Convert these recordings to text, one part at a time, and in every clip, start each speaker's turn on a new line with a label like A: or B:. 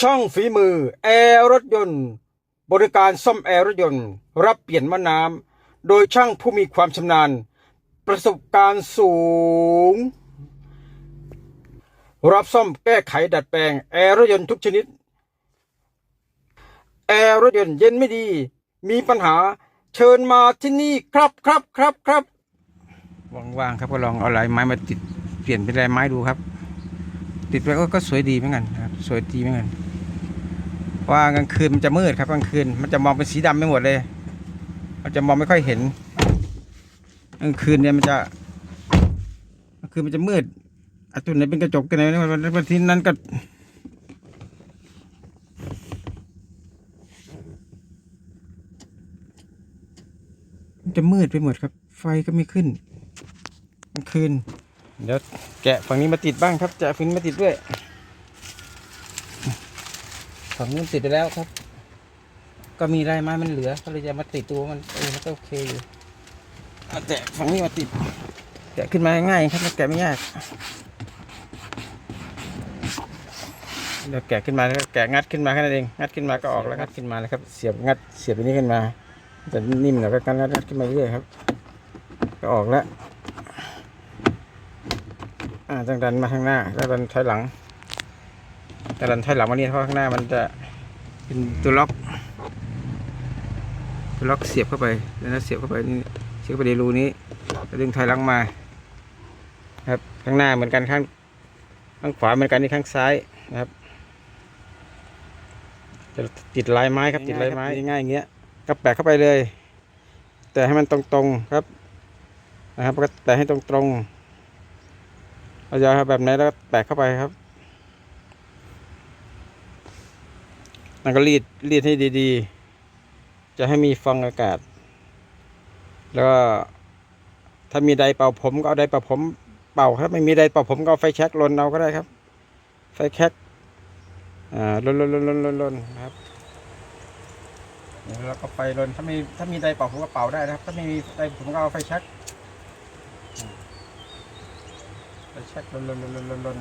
A: ช่างฝีมือ แอร์รถยนต์ บริการซ่อมแอร์รถยนต์ รับเปลี่ยนมะน้ำโดยช่างผู้มีความชำนาญ ประสบการณ์สูง รับซ่อมแก้ไขดัดแปลง แอร์รถยนต์ทุกชนิด แอร์รถยนต์เย็นไม่ดี มีปัญหาเชิญมาที่นี่ครับครับครับครับว่างๆครับก็ลองเอาลายไม้มาติดเปลี่ยนเป็นลายไม้ดูครับ ติดไปก็ก็สวยดีเหมือนกันครับ สวยดีเหมือนกัน ว่ากลางคืนมันจะมืดครับกลางคืนมันจะมองเป็นสีดำไปหมดเลย มันจะมองไม่ค่อยเห็นกลางคืนเนี่ยมันจะกลางคืนมันจะมืดอะตัวไหนเป็นกระจกตัวไหนวันวันวันที่นั้นก็มันจะมืดไปหมดครับ ไฟก็ไม่ขึ้นกลางคืน เดี๋ยวแกะฝั่งนี้มาติดบ้างครับแกะฝั่งนี้มาติดด้วย ฝั่งนู้นติดไปแล้วครับ ก็มีลายไม้มันเหลือ ก็เลยจะมาติดตัวมันเออมันก็โอเคอยู่แกะฝั่งนี้มาติดแกะขึ้นมาง่ายครับแกะไม่ยากเดี๋ยวแกะขึ้นมาแล้วก็แกะงัดขึ้นมาแค่นั้นเองงัดขึ้นมาก็ออกแล้วงัดขึ้นมาแล้วครับ เสียบงัดเสียบอันนี้ขึ้นมาจะนิ่มหน่อยก็งัดงัดขึ้นมาเรื่อยครับ ก็ออกแล้วอ่าต้องดันมาข้างหน้าแล้วดันถอยหลัง แต่ดันถอยหลังมาเนี่ยเพราะข้างหน้ามันจะเป็นตัวล็อกตัวล็อกเสียบเข้าไปแล้วนะเสียบเข้าไปนี่เสียบเข้าไปในรูนี้แล้วดึงถอยหลังมา ครับข้างหน้าเหมือนกันข้างข้างขวาเหมือนกันนี่ข้างซ้ายนะครับจะติดลายไม้ครับติดลายไม้ง่ายอย่างเงี้ยก็แปะเข้าไปเลย แต่ให้มันตรงๆครับนะครับก็แปะให้ตรงๆเราจะแบบไหนแล้วแปะเข้าไปครับ แล้วก็รีดรีดให้ดีๆ จะให้มีฟองอากาศ แล้วก็ถ้ามีไดเป่าผมก็เอาไดเป่าผมเป่าครับไม่มีไดเป่าผมก็เอาไฟแช็กลนเอาก็ได้ครับ ไฟแช็กอ่าลนลนลนลนลนลนครับแล้วก็ไฟลนถ้ามีถ้ามีไดเป่าผมก็เป่าได้นะครับ ถ้าไม่มีไดผมก็เอาไฟแช็กไปเช็คลนลนลนลนลนลน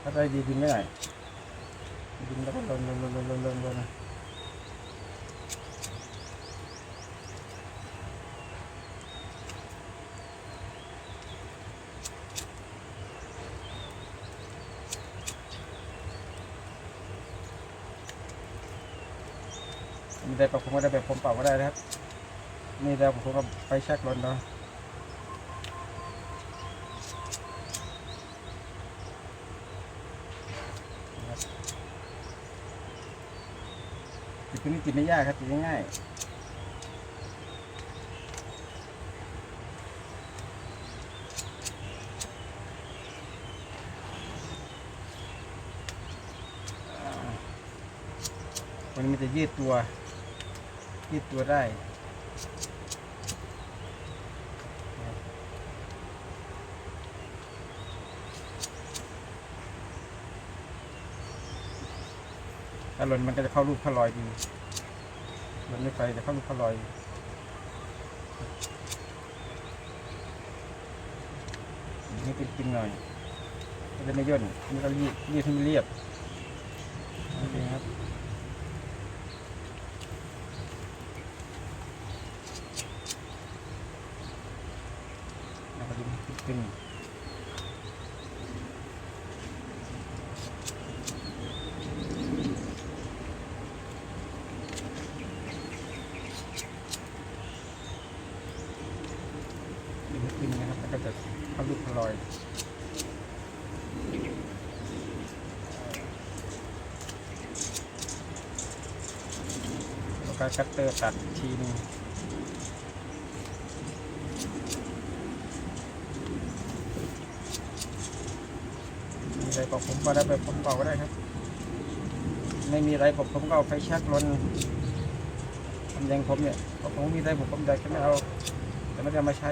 A: ถ้าได้ดีดินไม่ได้ ดินแล้วก็ลนลนลนลนลนลนมีได้ปะผมก็ได้แบบผมเป่าก็ได้นะครับ นี่แล้วผมก็ไปเช็คลนเนาะ ติดตัวนี้ติดไม่ยากครับติดง่ายๆวันนี้มันจะยืดตัว ยืดตัวได้ ถ้าหล่นมันก็จะเข้ารูปเข้ารอยดีหล่นไม่ไปจะเข้ารูปเข้ารอยนี่เป็นกินหน่อยจะไม่ย่นนี่ก็รีดรีดให้มันเรียบโอเคครับแล้วก็ดึงขึ้นดึงขึ้นนะครับแล้วก็จะเข้ารูปเข้ารอย แล้วก็คัตเตอร์ตัดอีกทีนึงมีอะไรบอกผมก็ได้แบบผมเป่าก็ได้ครับ ไม่มีอะไรบอกผมก็เอาไฟแชักลนทำยังผมเนี่ยเพราะผมมีอะไรบอกผมแต่ก็ไม่เอา แต่ไม่ได้เอามาใช้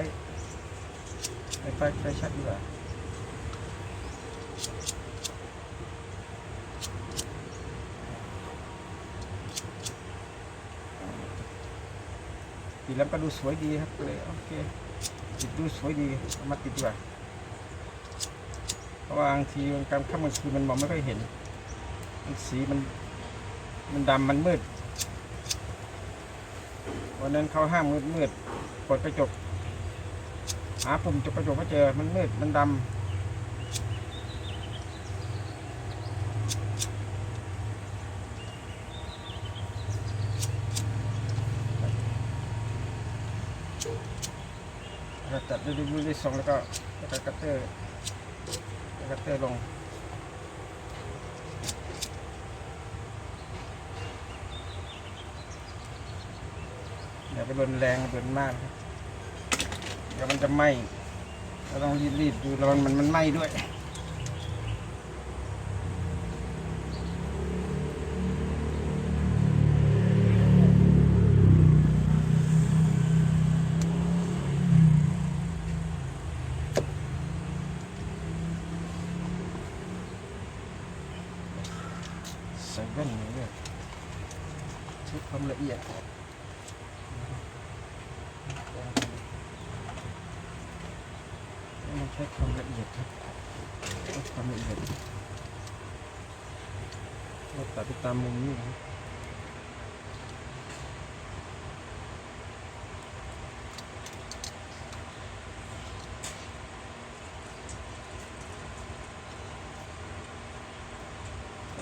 A: ไฟไฟแชักดีกว่า ติดแล้วก็ดูสวยดีครับเลยโอเคติดดูสวยดีเอามาติดดีกว่าเพราะว่าบางทีกลางค่ำกลางคืนมันมองไม่ค่อยเห็นมันสีมัน มันดำมันมืดวันนั้นเขาห้ามมืดมืดเปิดกระจกหาปุ่มจกกระจกไม่เจอมันมืดมันดำเราจัดด้วยด้วยด้วย ทรงแล้วก็แล้วก็กัตเตอร์แล้วกัตเตอร์ลงอย่าไปรุนแรงรุนมากเดี๋ยวมันจะไหม้เราต้องรีบๆดูระวังมันมันไหม้ด้วย ใส่แว่นนี้ด้วยเช็คความ ละเอียใช้ความละเอียดครับใช้ความละเอียดเราตัดไปตามมุมนี้นะครับ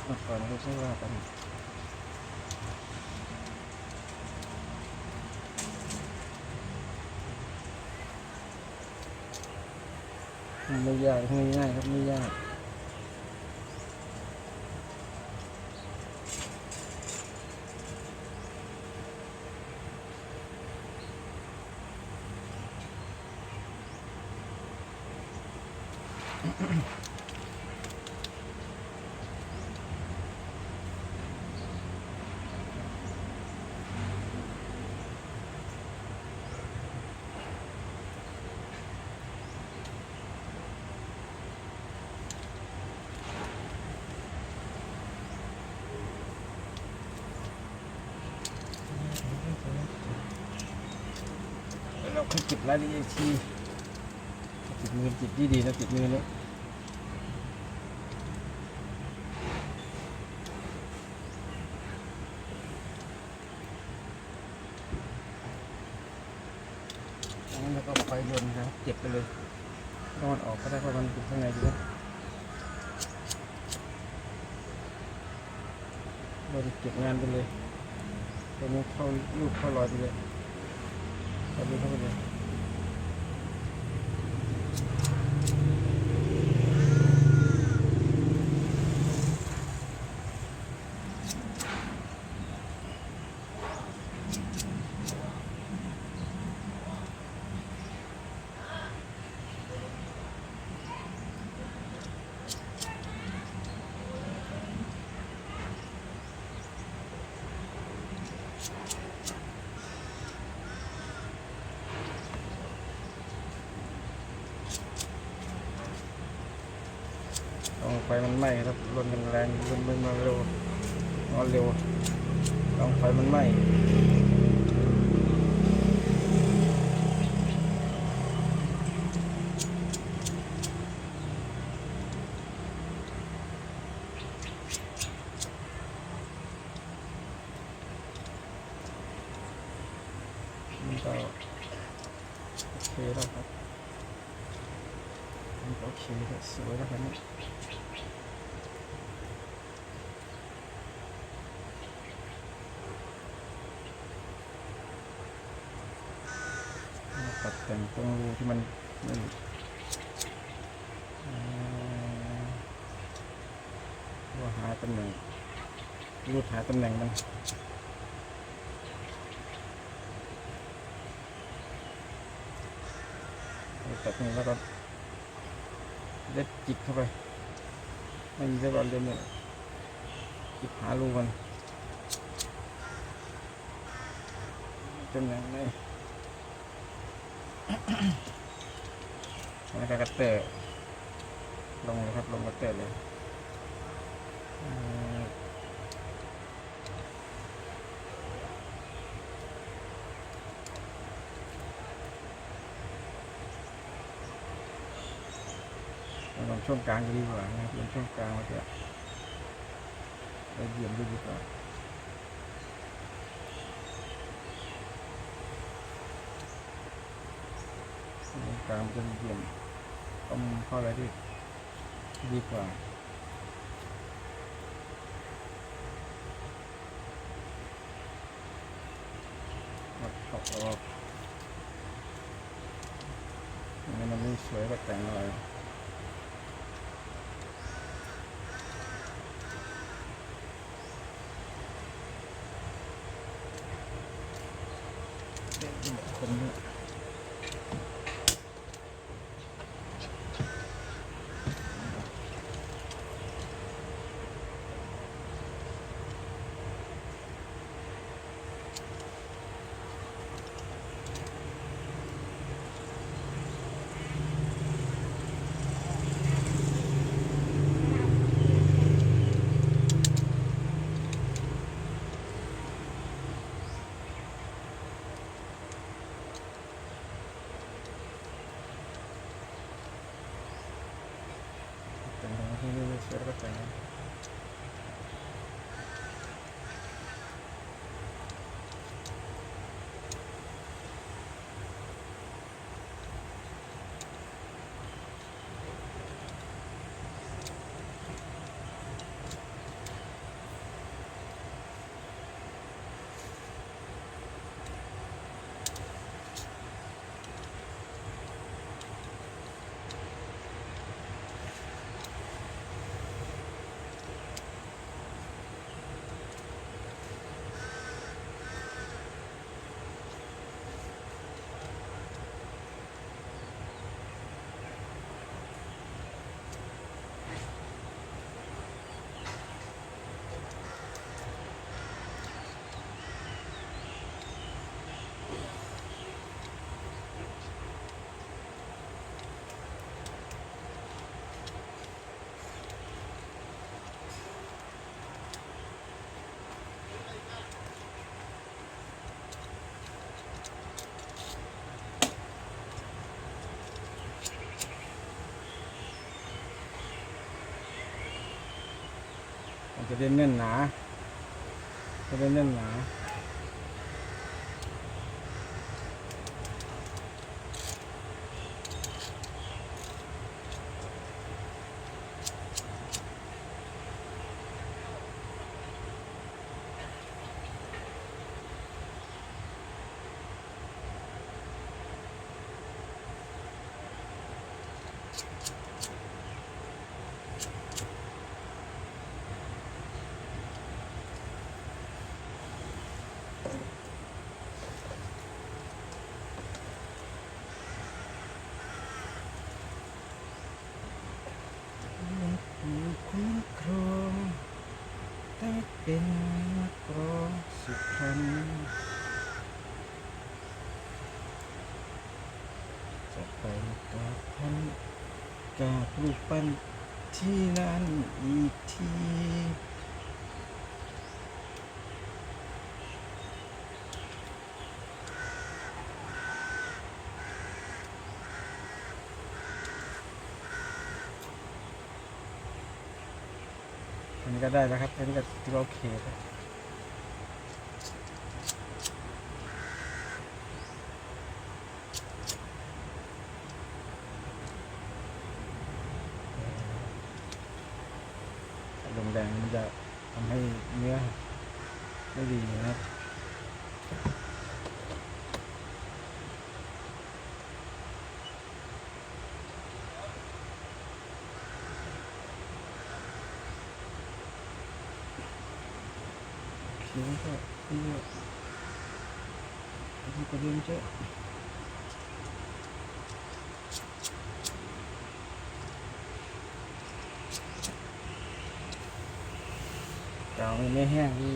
A: มาก่อนเราใช้ว่ากัน ไม่ยากไม่ง่ายครับไม่ยาก แล้วเราค่อยเก็บรายละเอียดอีกทีติดมือติดดีดีๆนะติดมือเนี่ยงั้นเราก็ไฟยนต์นะครับเก็บไปเลยต้อนออกก็ได้เพราะมันอยู่ข้างในอยู่แล้วเราจะเก็บงานไปเลยตอนนี้เข้าลูกเข้ารอยไปเลย เข้าลูกเข้าไปเลย ต้องไฟ มันไหม้ครับรนมันแรงรนมันมาเร็วนอนเร็วต้องไฟมันไหม้มันก็โอเคแล้วครับมันก็โอเคแล้วสวยแล้วครับเนี่ย มาตัดแต่งต รงรูที่มันนี่อ่าว่าหาตำแหน่งรูดหาตำแหน่งมันเอาตัดนี่แล้วก็เล็ดจิกเข้าไปไม่มีเล็บอะไรเลยเนี่ยจิกหารูมันตำแหน่งไหน แล้วก็กระเตอร์ลงเลยครับ ลงกระเตอร์เลยลองช่วงกลางจะดีกว่านะเปลี่ยนช่วงกลางมาจะละเอียดดีกว่าช่วง กลางมันจะละเอียนต้องเข้าอะไรที่ดีกว่าวัดเขาออกไม่นมันไม่สวยก็แต่งอะไร จะได้แน่นหนา จะได้แน่นหนา อยู่คุ้มครองแต่เป็นนักร้องสุพรรณจะไปกราบท่านก รูปปั้นที่นั่นอีกทีอันนี้ก็ได้แล้วครับ อันนี้ก็ถือว่าโอเคแล้วลมแรงมันจะทำให้เนื้อไม่ดีนะครับ โอเคก็นี่ก็อันนี้ประเด็นจะกาว มันไม่แห้งดี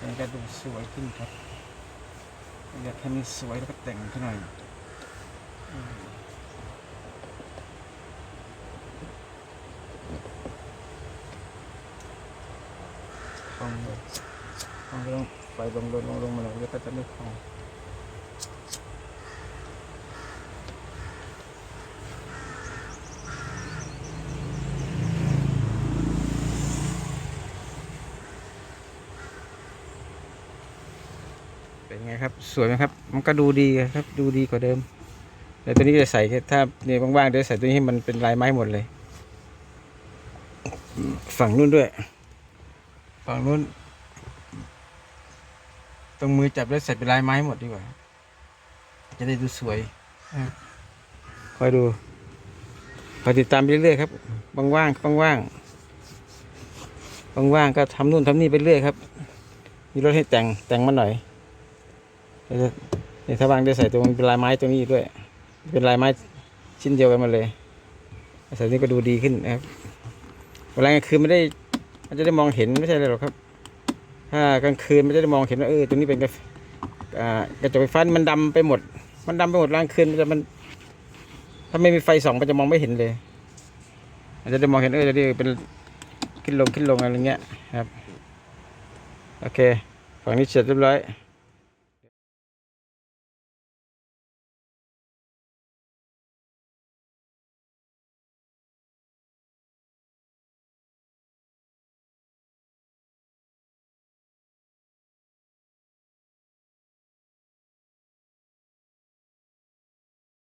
A: มันก็ดูสวยขึ้นครับอยากให้มันสวยแล้วก็แต่งขึ้นหน่อยอืม องเลยคล่องก็ต้องไป ลงลงลงลงมาเลยแล้วก็จะไม่คล่องเป็นไงครับ สวยไหมครับ มันก็ดูดีครับ ดูดีกว่าเดิมแต่ตัวนี้จะใส่ถ้าเนี่ยว่างๆเดี๋ยวใส่ตัวนี้ให้มันเป็นลายไม้หมดเลย ฝั่งนู้นด้วย ฝั่งนู้น ตรงมือจับแล้วใส่เป็นลายไม้หมดดีกว่า จะได้ดูสวยนะครับคอยดูคอยติดตามไปเรื่อยๆครับว่างๆว่างๆว่างๆก็ทำนู่นทำนี่ไปเรื่อยครับ มีรถให้แต่งแต่งมาหน่อยเดี๋ยวจะเดี๋ยวถ้าว่างได้ใส่ตัวมันเป็นลายไม้ตัวนี้ด้วย เป็นลายไม้ชิ้นเดียวกันมาเลยใส่นี้ก็ดูดีขึ้นนะครับเวลากลางคืนไม่ได้มันจะได้มองเห็นไม่ใช่เลยหรอกครับ ถ้ากลางคืนมันจะได้มองเห็นว่าเออตัวนี้เป็นกระกระจกไฟฟ้ามันดำไปหมด มันดำไปหมดกลางคืนมันจะมันถ้าไม่มีไฟส่องมันจะมองไม่เห็นเลยมันจะได้มองเห็นเออจะได้เป็นขึ้นลงขึ้นลงอะไรเงี้ยครับโอเคฝั่งนี้เสร็จเรียบร้อย